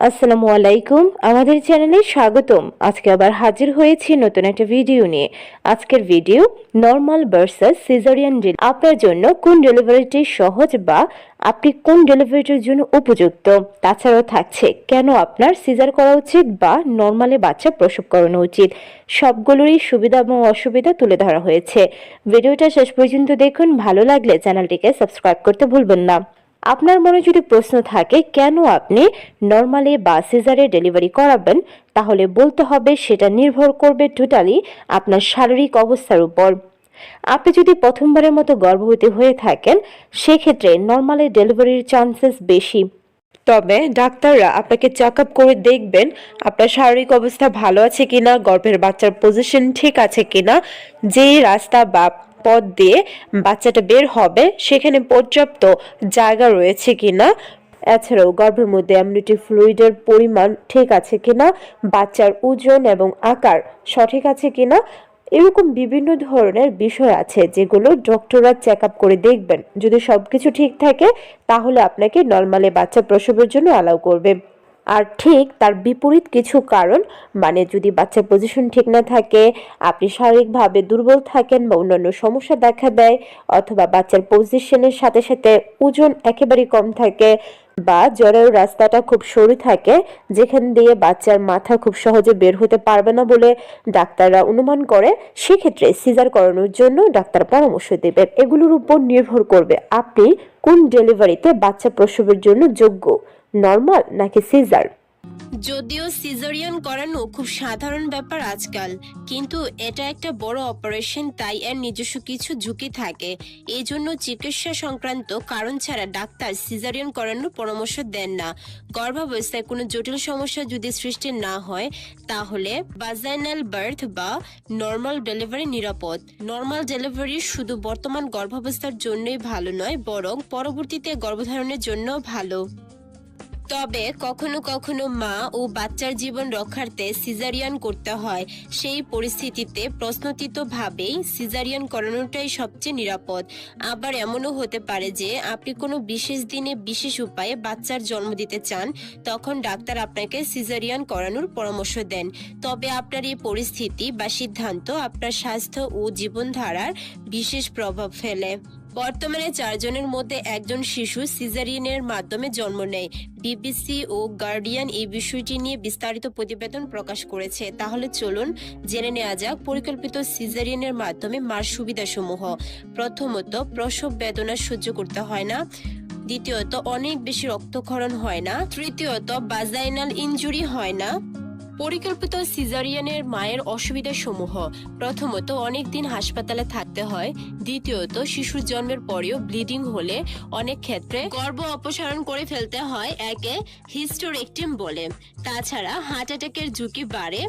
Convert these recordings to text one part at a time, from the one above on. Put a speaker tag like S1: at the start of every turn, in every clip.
S1: আসসালামু আলাইকুম। আমাদের চ্যানেলে স্বাগতম। আজকে আবার হাজির হয়েছি নতুন একটা ভিডিও নিয়ে। আজকের ভিডিও নর্মাল ভার্সাস সিজারিয়ান আপনার জন্য কোন ডেলিভারিটি সহজ বা আপনি কোন ডেলিভারিটির জন্য উপযুক্ত? তাছাড়াও থাকছে কেন আপনার সিজার করা উচিত বা নর্মালে বাচ্চা প্রসব করানো উচিত? সবগুলোরই সুবিধা এবং অসুবিধা তুলে ধরা হয়েছে। ভিডিওটা শেষ পর্যন্ত দেখুন। ভালো লাগলে চ্যানেলটিকে সাবস্ক্রাইব করতে ভুলবেন না। আপনার মনে যদি প্রশ্ন থাকে, কেন আপনি নর্মালি বা সিজারে ডেলিভারি করাবেন, তাহলে বলতে হবে সেটা নির্ভর করবে টোটালি আপনার শারীরিক অবস্থার উপর। আপনি যদি প্রথমবারের মতো গর্ভবতী হয়ে থাকেন, সেক্ষেত্রে নর্মালি ডেলিভারির চান্সেস বেশি। তবে ডাক্তাররা আপনাকে চেক আপ করে দেখবেন, আপনার শারীরিক অবস্থা ভালো আছে কিনা, গর্ভের বাচ্চার পজিশন ঠিক আছে কিনা, যেই রাস্তা বা পথ দিয়ে বাচ্চাটা বের হবে, সেখানে পর্যাপ্ত জায়গা রয়েছে কিনা? এছাড়াও গর্ভের মধ্যে অ্যামনিটি ফ্লুইডের পরিমাণ ঠিক আছে কিনা? বাচ্চার ওজন এবং আকার সঠিক আছে কিনা? এরকম বিভিন্ন ধরনের বিষয় আছে যেগুলো ডক্টররা চেক আপ করে দেখবেন। যদি সবকিছু ঠিক থাকে, তাহলে আপনাকে নর্মালি বাচ্চা প্রসবের জন্য অ্যালাউ করবে। আর ঠিক তার বিপরীত কিছু কারণ মানে যদি বাচ্চার পজিশন ঠিক না থাকে, আপনি শারীরিকভাবে দুর্বল থাকেন বা অন্যান্য সমস্যা দেখা দেয়, অথবা বাচ্চার পজিশনের সাথে সাথে ওজন একেবারেই কম থাকে বা জরায়ু রাস্তাটা খুব সরু থাকে, যেখান দিয়ে বাচ্চার মাথা খুব সহজে বের হতে পারবে না বলে ডাক্তাররা অনুমান করে, সেক্ষেত্রে সিজার করানোর জন্য ডাক্তার পরামর্শ দেবে। এগুলোর উপর নির্ভর করবে আপনি কোন ডেলিভারিতে বাচ্চা প্রসবের জন্য যোগ্য। নর্মাল নাকি সিজার?
S2: যদিও সিজারিয়ান করানো খুব সাধারণ ব্যাপার আজকাল, কিন্তু এটা একটা বড় অপারেশন, তাই এর নিজস্ব কিছু ঝুঁকি থাকে। এই জন্য চিকিৎসা সংক্রান্ত কারণ ছাড়া ডাক্তার সিজারিয়ান করানোর পরামর্শ দেন না। গর্ভাবস্থায় কোনো জটিল সমস্যা যদি সৃষ্টি না হয়, তাহলে বাজাইনাল বার্থ বা নর্মাল ডেলিভারি নিরাপদ। নর্মাল ডেলিভারি শুধু বর্তমান গর্ভাবস্থার জন্যই ভালো নয়, বরং পরবর্তীতে গর্ভধারণের জন্য ভালো। তবে কখনো কখনো মা ও বাচ্চার জীবন রক্ষার্থে সিজারিয়ান করতে হয়। সেই পরিস্থিতিতে প্রশ্নতিত ভাবেই সিজারিয়ান করানোটাই সবচেয়ে নিরাপদ। আবার এমনও হতে পারে যে আপনি কোনো বিশেষ দিনে বিশেষ উপায়ে বাচ্চার জন্ম দিতে চান, তখন ডাক্তার আপনাকে সিজারিয়ান করানোর পরামর্শ দেন। তবে আপনার এই পরিস্থিতি বা সিদ্ধান্ত আপনার স্বাস্থ্য ও জীবনধারার বিশেষ প্রভাব ফেলে। বর্তমানে চারজনের মধ্যে একজন শিশু সিজারিয়ানের মাধ্যমে জন্ম নেয়। বিবিসি ও গার্ডিয়ান এই বিষয়টি নিয়ে বিস্তারিত প্রতিবেদন প্রকাশ করেছে। তাহলে চলুন জেনে নেওয়া যাক পরিকল্পিত সিজারিয়ানের মাধ্যমে মার সুবিধাসমূহ। প্রথমত, প্রসব বেদনা সহ্য করতে হয় না। দ্বিতীয়ত, অনেক বেশি রক্তক্ষরণ হয় না। তৃতীয়ত বাজাইনাল ইনজুরি হয় না। পরিকল্পিত সিজারিয়ানের মায়ের অসুবিধা সমূহ প্রথমত অনেক দিন হাসপাতালে থাকতে হয়। দ্বিতীয়ত, শিশুর জন্মের পরেও ব্লিডিং হলে অনেক ক্ষেত্রে গর্ভ অপসারণ করে ফেলতে হয় একে হিস্টোরেকটিম বলে। তাছাড়া, হার্ট অ্যাটাকের ঝুঁকি বাড়ে,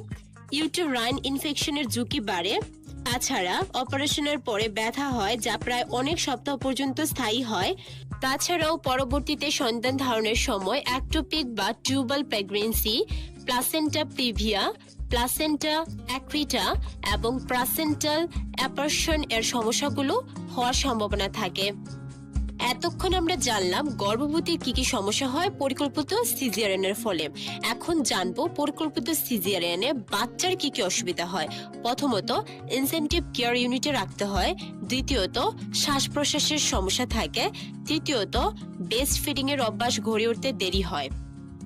S2: ইউটেরাইন ইনফেকশনের ঝুঁকি বাড়ে। তাছাড়া, অপারেশনের পরে ব্যথা হয়, যা প্রায় অনেক সপ্তাহ পর্যন্ত স্থায়ী হয়। তাছাড়াও, পরবর্তীতে সন্তান ধারণের সময় অ্যাক্টোপিক বা tubal pregnancy placenta previa placenta accreta এবং প্লাসেন্টাল অ্যাপারশন এর সমস্যাগুলো হওয়ার সম্ভাবনা থাকে। এতক্ষণ আমরা জানলাম গর্ভবতীর কি কি সমস্যা হয় পরিকল্পিত সিজিয়ারিয়ানের ফলে। এখন জানব পরিকল্পিত সিজিয়ারিয়ানে বাচ্চার কি কি অসুবিধা হয়। প্রথমত ইনসেন্টিভ কেয়ার ইউনিটে রাখতে হয়। দ্বিতীয়ত শ্বাস প্রশ্বাসের সমস্যা থাকে। তৃতীয়ত বেস্ট ফিডিং এর অভ্যাস গড়ে উঠতে দেরি হয়।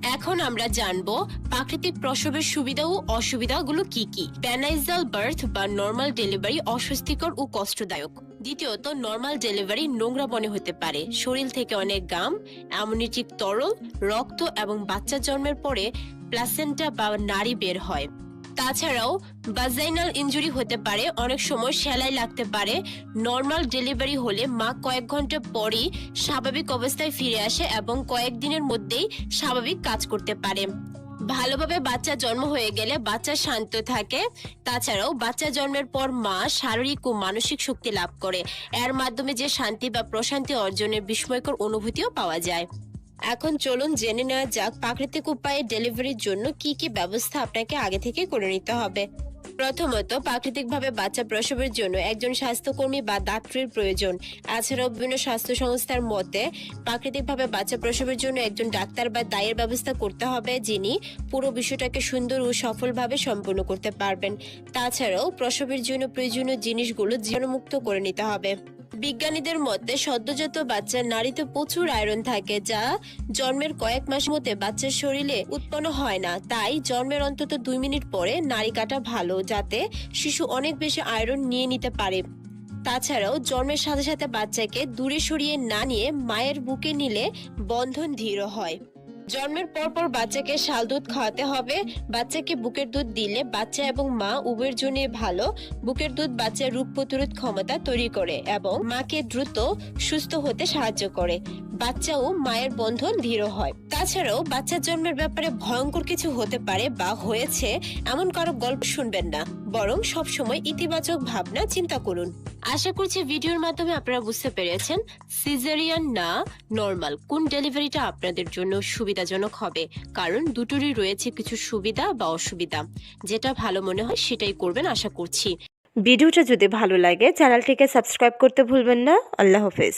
S2: এখন আমরা জানব প্রাকৃতিক প্রসবের সুবিধা ও অসুবিধাগুলো কি কি? প্যানাইজাল বার্থ বা নর্মাল ডেলিভারি অস্বস্তিকর ও কষ্টদায়ক। দ্বিতীয়ত নর্মাল ডেলিভারি নোংরা মনে হতে পারে। শরীর থেকে অনেক গাম, অ্যামোনিটিক তরল, রক্ত এবং বাচ্চা জন্মের পরে প্লাসেন্টা বা নারী বের হয়। তাছাড়াও বাজাইনাল ইনজুরি হতে পারে, অনেক সময় সেলাই লাগতে পারে নর্মাল ডেলিভারি হলে মা কয়েক ঘণ্টা পরই স্বাভাবিক অবস্থায় ফিরে আসে এবং কয়েকদিনের মধ্যেই স্বাভাবিক কাজ করতে পারে। ভালোভাবে বাচ্চা জন্ম হয়ে গেলে বাচ্চা শান্ত থাকে। তাছাড়াও বাচ্চা জন্মের পর মা শারীরিক ও মানসিক শক্তি লাভ করে। এর মাধ্যমে যে শান্তি বা প্রশান্তি অর্জনের বিস্ময়কর অনুভূতিও পাওয়া যায়। এখন চলুন জেনে নেওয়া যাক প্রাকৃতিক উপায়ে ডেলিভারির জন্য কি কি ব্যবস্থা আপনাকে আগে থেকে করে নিতে হবে। প্রথমত, প্রাকৃতিকভাবে বাচ্চা প্রসবের জন্য একজন স্বাস্থ্যকর্মী বা ডাক্তারের প্রয়োজন। এছাড়াও বিভিন্ন স্বাস্থ্য সংস্থার মতে, প্রাকৃতিকভাবে বাচ্চা প্রসবের জন্য একজন ডাক্তার বা দায়ের ব্যবস্থা করতে হবে যিনি পুরো বিষয়টাকে সুন্দর ও সফলভাবে সম্পূর্ণ করতে পারবেন। তাছাড়াও প্রসবের জন্য প্রয়োজনীয় জিনিসগুলো জীবাণুমুক্ত করে নিতে হবে। বিজ্ঞানীদের মতে, সদ্যজাত বাচ্চার নারীতে প্রচুর আয়রন থাকে যা জন্মের কয়েক মাস মধ্যে বাচ্চার শরীরে উৎপন্ন হয় না। তাই জন্মের অন্তত দুই মিনিট পরে নারী কাটা ভালো যাতে শিশু অনেক বেশি আয়রন নিয়ে নিতে পারে। তাছাড়াও জন্মের সাথে সাথে বাচ্চাকে দূরে সরিয়ে না নিয়ে মায়ের বুকে নিলে বন্ধন ধীর হয়। জন্মের পর পর বাচ্চাকে শাল দুধ খাওয়াতে হবে। বাচ্চাকে বুকের দুধ দিলে বাচ্চা এবং মা উভয়ের জন্য ভালো। বুকের দুধ বাচ্চার রোগ প্রতিরোধ ক্ষমতা তৈরি করে এবং মাকে দ্রুত সুস্থ হতে সাহায্য করে। বাচ্চা ও মায়ের বন্ধন দৃঢ় হয়। তাছাড়াও বাচ্চার জন্মের ব্যাপারে ভয়ঙ্কর কিছু হতে পারে বা হয়েছে এমন কারও গল্প শুনবেন না। বরং সব সময় ইতিবাচক ভাবনা চিন্তা করুন। আশা করছি ভিডিওর মাধ্যমে আপনারা বুঝতে পেরেছেন, সিজারিয়ান না, নর্মাল। কোন ডেলিভারিটা আপনাদের জন্য সুবিধাজনক হবে? কারণ দুটোরই রয়েছে কিছু সুবিধা বা অসুবিধা। যেটা ভালো মনে হয় সেটাই করবেন আশা করছি।
S1: ভিডিওটা যদি ভালো লাগে, চ্যানেলটিকে সাবস্ক্রাইব করতে ভুলবেন না। আল্লাহ হাফেজ।